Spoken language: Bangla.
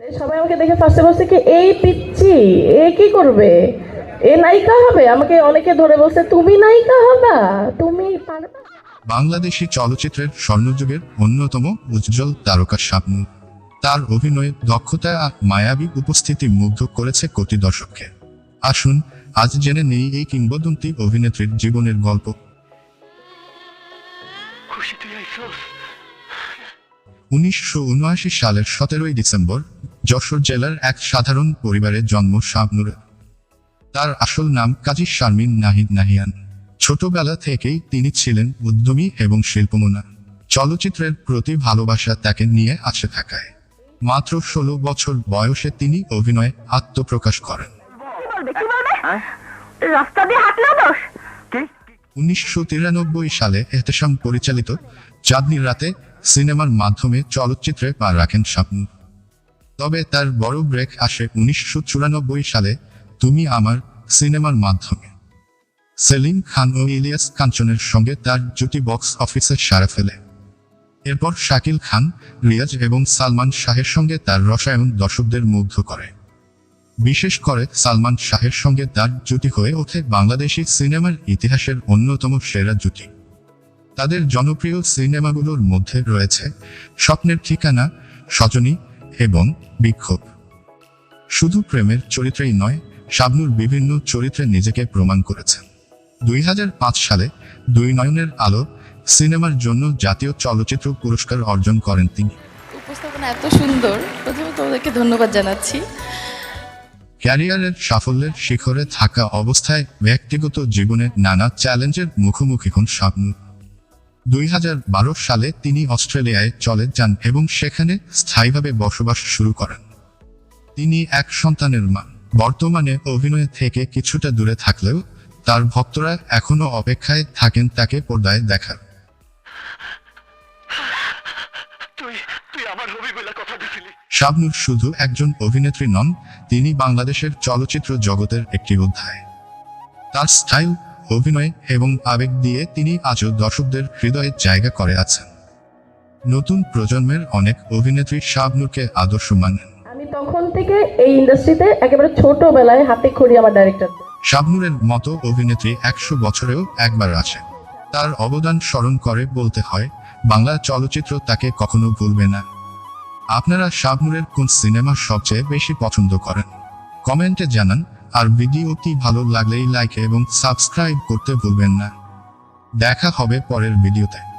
সবাই আমাকে দেখে ফার্স্টে বলছে কি এই পিচ্ছি এ কি করবে? এ নায়িকা হবে? আমাকে অনেকে ধরে বলছে তুমি নায়িকা হবা? তুমি পারবা? বাংলাদেশি চলচ্চিত্রের স্বর্ণযুগের অন্যতম উজ্জ্বল তারকা শাবনূর। তার অভিনয়ে দক্ষতা আর মায়াবী উপস্থিতি মুগ্ধ করেছে কোটি দর্শককে আসুন আজ জেনে নেই এই কিংবদন্তি অভিনেত্রীর জীবনের গল্প। উনিশশো উনআশি সালের সতেরোই ডিসেম্বর যশোর জেলার এক সাধারণ পরিবারে জন্ম শাবনুরের তার আসল নাম কাজী শারমিন নাহিদ নাহিয়ান। ছোটবেলা থেকেই তিনি ছিলেন উদ্যমী এবং শিল্পমনা। চলচ্চিত্রের প্রতি ভালোবাসা তাকে নিয়ে আসে থাকায়। মাত্র ষোলো বছর বয়সে তিনি অভিনয়ে আত্মপ্রকাশ করেন। উনিশশো তিরানব্বই সালে এহতেশাম পরিচালিত চাঁদনি রাতে সিনেমার মাধ্যমে চলচ্চিত্রে পা রাখেন স্বপ্ন তবে তার বড় ব্রেক আসে উনিশশো চুরানব্বই সালে, তুমি আমার সিনেমার মাধ্যমে। সেলিম খান ও ইলিয়াস কাঞ্চনের সঙ্গে তার জুটি বক্স অফিসে সারা ফেলে। এরপর শাকিল খান, রিয়াজ এবং সালমান শাহের সঙ্গে তার রসায়ন দর্শকদের মুগ্ধ করে। বিশেষ করে সালমান শাহের সঙ্গে তার জুটি হয়ে ওঠে বাংলাদেশি সিনেমার ইতিহাসের অন্যতম সেরা জুটি। তাদের জনপ্রিয় সিনেমাগুলোর মধ্যে রয়েছে স্বপ্নের ঠিকানা, সজনী এবং বিক্ষোভ। শুধু প্রেমের চরিত্রেই নয় শাবনুর বিভিন্ন চরিত্রে নিজেকে প্রমাণ করেছেন। দুই হাজার পাঁচ সালে দুই নয়নের আলো সিনেমার জন্য জাতীয় চলচ্চিত্র পুরস্কার অর্জন করেন তিনি। উপস্থাপনা এত সুন্দর প্রথমে তোমাদেরকে ধন্যবাদ জানাচ্ছি। ক্যারিয়ারের সাফল্যের শিখরে থাকা অবস্থায় ব্যক্তিগত জীবনে নানা চ্যালেঞ্জের মুখোমুখি হন শাবনূর। দুই হাজার বারো সালে তিনি অস্ট্রেলিয়ায় চলে যান এবং সেখানে স্থায়ীভাবে বসবাস শুরু করেন। তিনি এক সন্তানের মা। বর্তমানে অভিনয় থেকে কিছুটা দূরে থাকলেও তার ভক্তরা এখনও অপেক্ষায় থাকেন তাকে পর্দায় দেখার। শাবনূর শুধু একজন অভিনেত্রী নন তিনি বাংলাদেশের চলচ্চিত্র জগতের একটি অধ্যায়। তার স্টাইল অভিনয় এবং আবেগ দিয়ে তিনি আজও দর্শকদের হৃদয়ে জায়গা করে আছেন। নতুন প্রজন্মের অনেক অভিনেত্রী শাবনূরকে আদর্শ মানেন। আমি তখন থেকে এই ইন্ডাস্ট্রিতে একেবারে ছোটবেলায় হাতে খড়ি আমার ডাইরেক্টর শাবনূরের মতো অভিনেত্রী একশো বছরেও একবার আছে। তার অবদান স্মরণ করে বলতে হয় বাংলা চলচ্চিত্র তাকে কখনো ভুলবে না। আপনারা শাবনুরের কোন সিনেমা সবচেয়ে বেশি পছন্দ করেন? কমেন্টে জানান আর ভিডিওটি ভালো লাগলেই লাইক এবং সাবস্ক্রাইব করতে ভুলবেন না। দেখা হবে পরের ভিডিওতে।